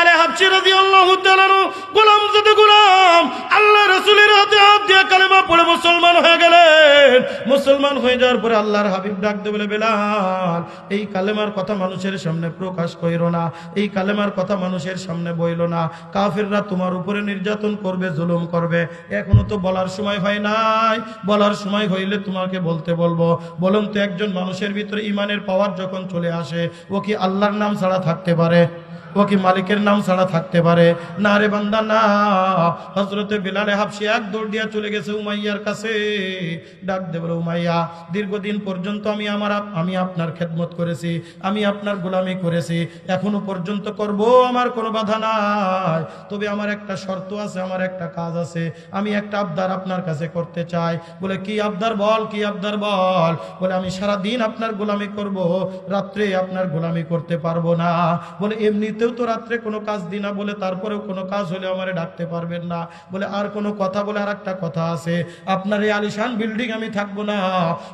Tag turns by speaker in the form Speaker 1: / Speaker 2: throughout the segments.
Speaker 1: বেলালে হাফসি রাদিয়াল্লাহু তাআলা গোলাম যদি গোলাম, আল্লাহ রাসূলের হাতে হাত দিয়ে কালেমা পড়ে মুসলমান হয়ে গেলেন। মুসলমান হয়ে যাওয়ার পরে আল্লাহর হাবিব ডাক দে বলে, বেলাল, এই কালেমার কথা মানুষের সামনে প্রকাশ কইরো না, এই কালেমার কথা মানুষের সামনে বইল না। কাফিররা তোমার উপরে নির্যাতন করবে, জুলুম করবে। এখনও তো বলার সময় হয় নাই। বলার সময় হইলে তোমাকে বলতে বলব। বলুন তো একজন মানুষের ভিতরে ইমানের পাওয়ার যখন চলে আসে, ও কি আল্লাহর নাম ছাড়া থাকতে পারে? ও কি মালিকের নাম ছাড়া থাকতে পারে? না রে বান্দা, না। হজরতে বিলালে হাফসি এক দৌড় দিয়া চলে গেছে উমাইয়ার কাছে। ডাক দেব উমাইয়া, দীর্ঘদিন পর্যন্ত আমি আমার আমি আপনার খেদমত করেছি, আমি আপনার গোলামি করেছি, এখনও পর্যন্ত করব আমার কোনো বাধা নাই। তবে আমার একটা শর্ত আছে, আমার একটা কাজ আছে, আমি একটা আবদার আপনার কাছে করতে চাই। বলে, কি আবদার বল, কি আবদার বল? বলে, আমি সারা দিন আপনার গোলামি করব, রাত্রে আপনার গোলামি করতে পারব না। বলে এমনিতেও তো রাত্রে কোনো কাজ দিই না বলে তারপরেও কোনো কাজ হলে আমারে ডাকতে পারবেন না। বলে আর কোনো কথা বলে আর একটা কথা আছে। আপনার এই আলিশান বিল্ডিং আমি থাকব না।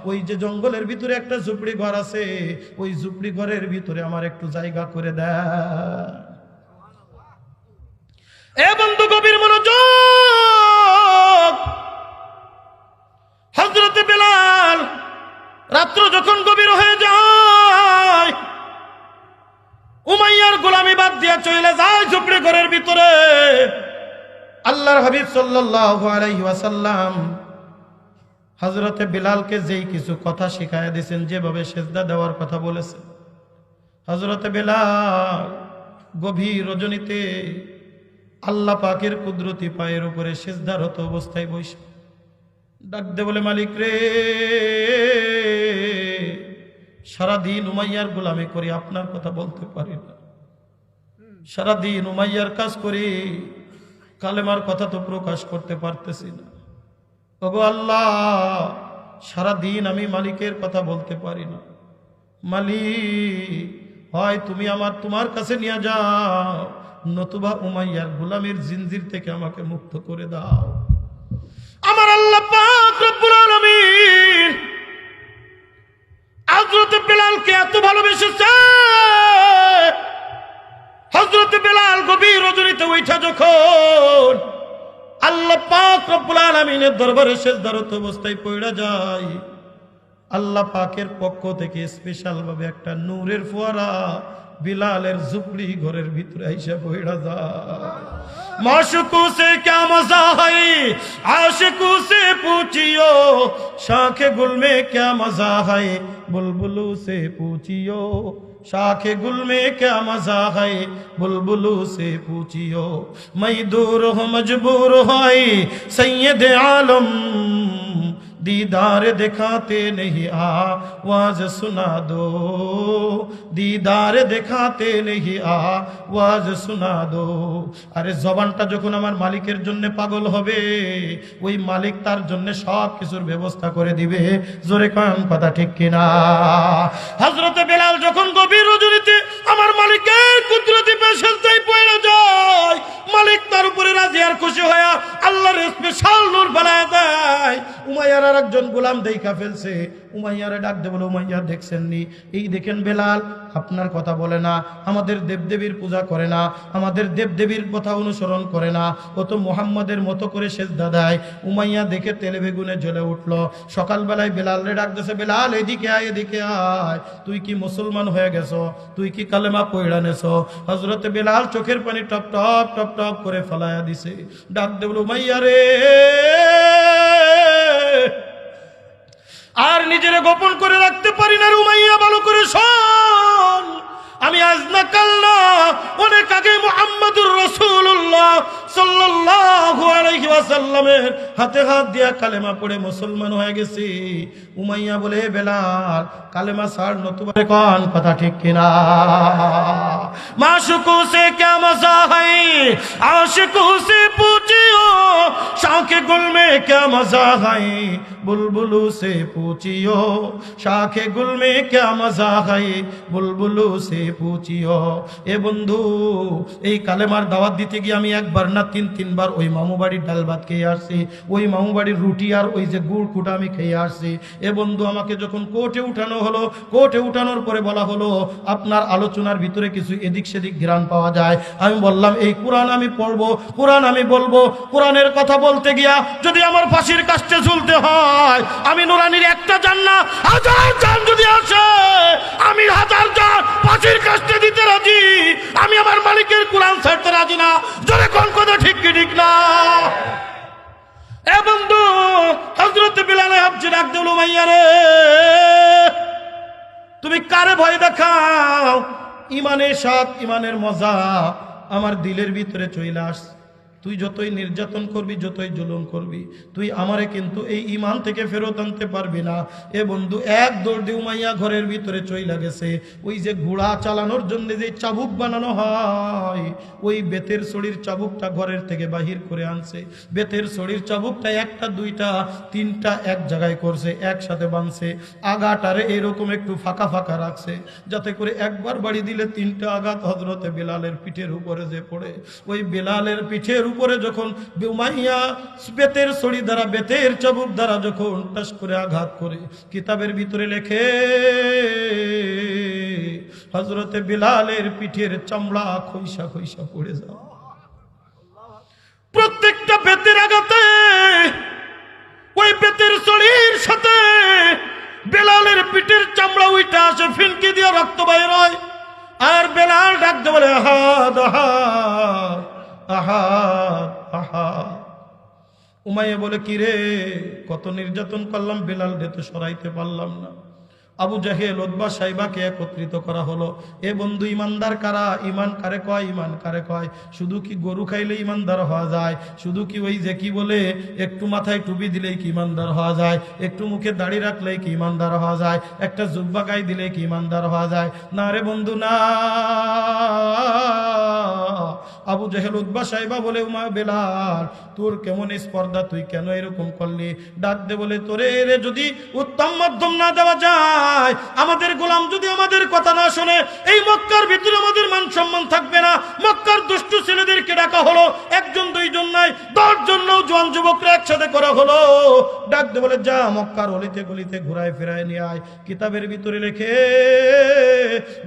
Speaker 1: ওই যে জঙ্গলের ভিতরে একটা ঝুপড়ি ঘর আছে, ওই ঝুপড়ি ঘরের ভিতরে আমার একটু জায়গা করে দেয় বন্ধু গভীর মনোযোগ। হজরতে বেলাল রাত্র যখন গভীর হয়ে যায় উমাইয়ার গোলামি বাদ দিয়া চলে যায় ঝুপড়ি ঘরের ভিতরে। আল্লাহর হাবিব ওয়াসাল্লাম হজরতে বিলালকে যেই কিছু কথা শিখাইয়া দিয়েছেন যেভাবে সেজদা দেওয়ার কথা বলেছেন। হজরতে বেলাল গভীর রজনীতে আল্লাহ পাকের কুদরতি পায়ের উপরে সেজদারত অবস্থায় বসে। ডাক দে বলে, মালিক রে। সারাদিন উমাইয়ার গোলামি করি আপনার কথা বলতে পারি না। সারাদিন উমাইয়ার কাজ করি কালেমার কথা তো প্রকাশ করতে পারতেছি না। ওগো আল্লাহ, সারাদিন আমি মালিকের কথা বলতে পারি না। মালিক, হয় তুমি আমার তোমার কাছে নিয়ে যাও, নতুবা উমাইয়ার গোলামের জিনজির থেকে আমাকে মুক্ত করে দাও। আমার আল্লাহ পাক রব্বুল আলামিন বেলালকে এত ভালোবেসেছে। হজরত বেলাল গভীর রজনীতে উঠা যখন আল্লাহ পাক রব্বুল আলামিনের দরবারে সেজদারত অবস্থায় পড়া যায় আল্লাহ পাকের পক্ষ থেকে স্পেশাল ভাবে একটা নূরের ফোয়ারা বিলালের ঝুপড়ি ঘরের ভিতরে আইসা বইড়া যায় মাশুকু সে क्या मजा है आशिकू से पूछियो शाखे गुल में क्या मजा है बुलबुलू से पूछियो शाखे गुल में क्या मजा है बुलबुलू से पूछियो मैं दूर हो मजबूर है सैयद आलम दीदार दिखाते नहीं आवाज सुना दो दीदार दिखाते नहीं आवाज सुना दो আরে জবানটা যখন আমার মালিকের জন্য পাগল হবে ওই মালিক তার জন্য সব কিছুর ব্যবস্থা করে দিবে জোরে কন কথা ঠিক কিনা হজরতে বেলাল যখন গভীর রজনীতে আমার মালিকের কুদরতি পেশায় পড়ে যায় মালিক তার উপরে রাজি আর খুশি হয়ে আল্লাহর স্পেশাল নূর বানায় দেয় উমাইয়ার আর একজন গোলাম দেখা ফেলছে। উমাইয়ারে ডাক দে বলে, উমাইয়া, দেখছেন নি? এই দেখেন বেলাল, আপনার কথা বলে না, আমাদের দেবদেবীর পূজা করে না, আমাদের দেবদেবীর কথা অনুসরণ করে না। ও তো মোহাম্মদের মতো করে শেষ দাদায় উমাইয়া দেখে তেলে বেগুনে জ্বলে উঠল। সকালবেলায় বেলাল রে ডাক দিছে বেলাল, এদিকে আয় এদিকে আয়। তুই কি মুসলমান হয়ে গেছো? তুই কি কালেমা পয়ড়া নেছো? হজরতে বেলাল চোখের পানি টপ টপ টপ টপ করে ফেলায়া দিছে। ডাক দেবল উমাইয়া রে আর নিজেরা গোপন করে রাখতে পারি না, রুমাইয়া, ভালো করে শোন। আমি আজ না, কাল না, অনেক আগে মোহাম্মদুর রসুল্লাহ সাল্লাসাল্লামের হাতে হাত দিয়া কালেমা পড়ে মুসলমান হয়ে গেছি। উমাইয়া বলে কালেমা কথা ঠিক মজা মজা হাই बुलबुलू से पूछियो শাখে গুল মে ক্যা মজা হাই বুলবুলু সে পুচিও এ বন্ধু এই কালেমার দাওয়াত দিতে গিয়ে আমি একবার না তিন তিনবার ওই মামু বাড়ির ডাল ভাত খেয়ে আসছি ওই মামু বাড়ির রুটি আর ওই যে গুড় কুটা আমি খেয়ে আসছি এ বন্ধু আমাকে যখন কোর্টে উঠানো হলো কোর্টে উঠানোর পরে বলা হলো আপনার আলোচনার ভিতরে কিছু এদিক সেদিক ঘ্রাণ পাওয়া যায় আমি বললাম এই কোরআন আমি পড়বো কোরআন আমি বলবো কোরআনের কথা বলতে গিয়া যদি আমার ফাঁসির কাছে ঝুলতে হয় আমি নুরানির একটা জান না, হাজার জান যদি আসে, আমি হাজার জান ফাঁসির কাছে দিতে রাজি। আমি আমার মালিকের কোরআন ছাড়তে রাজি না। জোরে কোন কথা ঠিক কি ঠিক না? এ বন্ধু হজরত বিলালে হাবজি ডাক দিল মাইয়া রে, তুমি কারে ভয় দেখাও? ইমানের সাথ ইমানের মজা আমার দিলের ভিতরে চলে আস তুই যতই নির্যাতন করবি, যতই জুলুম করবি, তুই আমারে কিন্তু এই ইমান থেকে ফেরত আনতে পারবি না। এ বন্ধু, এক দৌড় দিয়ে উমাইয়া ঘরের ভিতরে চইলা গেছে। ওই যে ঘোড়া চালানোর জন্য যে চাবুক বানানো হয়, ওই বেতের শরীর চাবুকটা ঘরের থেকে বাহির করে আনছে। বেতের শরীর চাবুকটা একটা, দুইটা, তিনটা এক জায়গায় করছে, একসাথে বানছে। আগাটারে এরকম একটু ফাঁকা ফাঁকা রাখছে, যাতে করে একবার বাড়ি দিলে তিনটা আঘাত হজরতে বেলালের পিঠের উপরে যে পড়ে। ওই বেলালের পিঠের উপরে যখন উমাইয়া বেতের ছড়ি দ্বারা, বেতের চাবুক দ্বারা যখন টাস করে আঘাত করে, কিতাবের ভিতরে লেখে হজরতে বেলালের পিঠের চামড়া খৈসা খৈসা পড়ে যাও প্রত্যেকটা বেতের আঘাতে, ওই বেতের শরীর সাথে বেলালের পিঠের চামড়া উইটা আসে, ফিনকি দিয়ে রক্ত বাইর হয়। আর বেলাল ডাকতে বলে আহাদ আহাদ আহাদ আহাদ উমাইয়া বলে কি রে কত নির্যাতন করলাম, বেলাল রে, তো সরাইতে পারলাম না। আবু জাহেল ওদবা সাইবাকে একত্রিত করা হলো, এ বন্ধু ইমানদার কারা? ইমান কারে কয়, ইমান কারে কয়? শুধু কি গরু খাইলে ইমানদার হওয়া যায়? শুধু কি ওই যে কি বলে, একটু মাথায় টুপি দিলেই কি ইমানদার হওয়া যায়? একটু মুখে দাড়ি রাখলেই কি ইমানদার হওয়া যায়? একটা জুব্বা গাই দিলে কি ইমানদার হওয়া যায়? না রে বন্ধু, না। আবু জাহেল উদ্বা সাহেবা বলে, উমা বেলাল, তোর কেমন স্পর্ধা? তুই কেন এরকম করলি? ডাক দে বলে, তোরে রে যদি উত্তম মাধ্যম না দেওয়া যায়, আমাদের গোলাম যদি আমাদের কথা না শোনে, এই মক্কার ভিতরে আমাদের মান সম্মান থাকবে না। মক্কার দুষ্টু ছেলেদেরকে ডাকা হলো, একজন, দুইজন নাই দশ জন জোয়ান যুবকরা একসাথে করা হলো। ডাক দে বলে, যা মক্কার অলিতে গলিতে ঘুরায় ফেরায় নিয়ে আয়, কিতাবের ভিতরে লেখে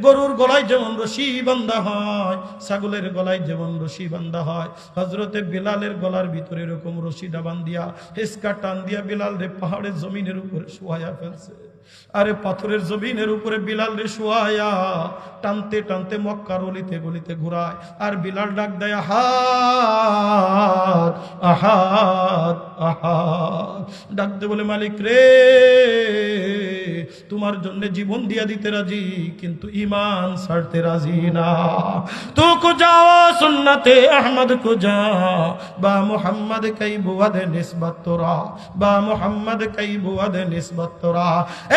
Speaker 1: গরুর গলায় যেমন রশি বান্ধা হয়, ছাগলের গলায় যেমন রশি বান্ধা হয় হজরতে বিলালের গলার ভিতরে এরকম রশিটা বান্ধিয়া, হেসকা টান দিয়া বিলাল রে পাহাড়ের জমিনের উপরে শোয়া ফেলছে। আরে পাথরের জমিনের উপরে বিলাল রে শোয়া টানতে টানতে মক্কার অলিতে গলিতে ঘুরায়, আর বিলাল ডাক দেয়, আহাত আহাত আহাত। ডাকতে বলে, মালিক রে তোমার জন্য জীবন দিয়া দিতে রাজি, কিন্তু ইমান ছাড়তে রাজি না। তো কো যাও সুন্নতে আহমদ কো যা, বা মোহাম্মদ কই বুয়াদ নিসবত তোরা, বা মোহাম্মদ কই বুয়াদ নিসবত তোরা।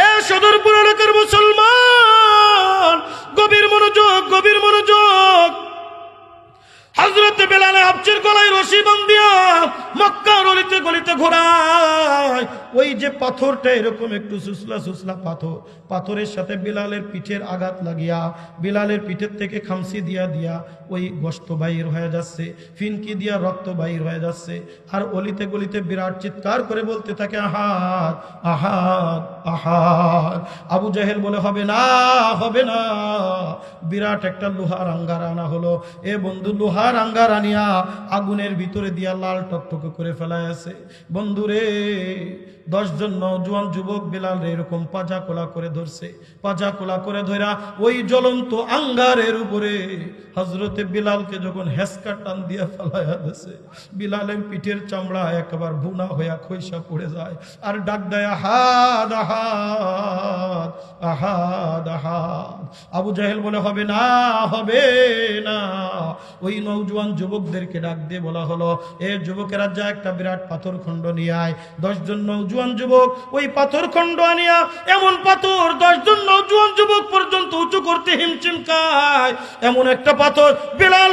Speaker 1: এ সদরপুর এলাকার মুসলমান, গভীর মনোযোগ গভীর মনোযোগ। হজরত বেলালে হাফসির গলায় রশি বান্ধিয়া মক্কার অলিতে গলিতে ঘোরায় ওই যে পাথরটা এরকম একটু সুসলা সুসলা পাথর। পাথরের সাথে বিলালের পিঠের আঘাত লাগিয়া, বিলালের পিঠের থেকে খামসি দিয়া দিয়া ওই গোস্ত বাহির হয়ে যাচ্ছে, ফিনকি দিয়া রক্ত বাহির হয়ে যাচ্ছে। আর অলিতে গলিতে বিরাট চিৎকার করে বলতে থাকে, আহাত আহাত আহাত। আবু জাহেল বলে, হবে না হবে না। বিরাট একটা লোহার আঙ্গার আনা হলো। এ বন্ধু লোহার আঙ্গার আনিয়া আগুনের ভিতরে দিয়া লাল টকটকে করে ফেলায় আছে বন্ধুরে দশজন নজওয়ান যুবক বেলাল এরকম পাজা কোলা করে ধরছে। পাজা কোলা করে ধরা ওই জ্বলন্ত আঙ্গারের উপরে হজরতে বিলালকে যখন হেসকা টান দিয়া ফেলাইয়া দিছে, বিলালের পিঠের চামড়া একবার বুনা হইয়া খৈসা পড়ে যায় আর ডাক দেয় আহাদ আহাদ আহাদ আহাদ আবু জাহেল বলে, হবে না হবে না। ওই নৌজওয়ান যুবকদেরকে ডাক দিয়ে বলা হলো, এ যুবকেরা যা একটা বিরাট পাথর খণ্ড নিয়ে আয়, দশজন নৌজওয়ান যুবক, ওই পাথর খণ্ড আনিয়া এমন পাথর দশজন নৌজুয়ান যুবক পর্যন্ত উঁচু করতে হিমচিম খায়। এমন একটা পাথর বেলাল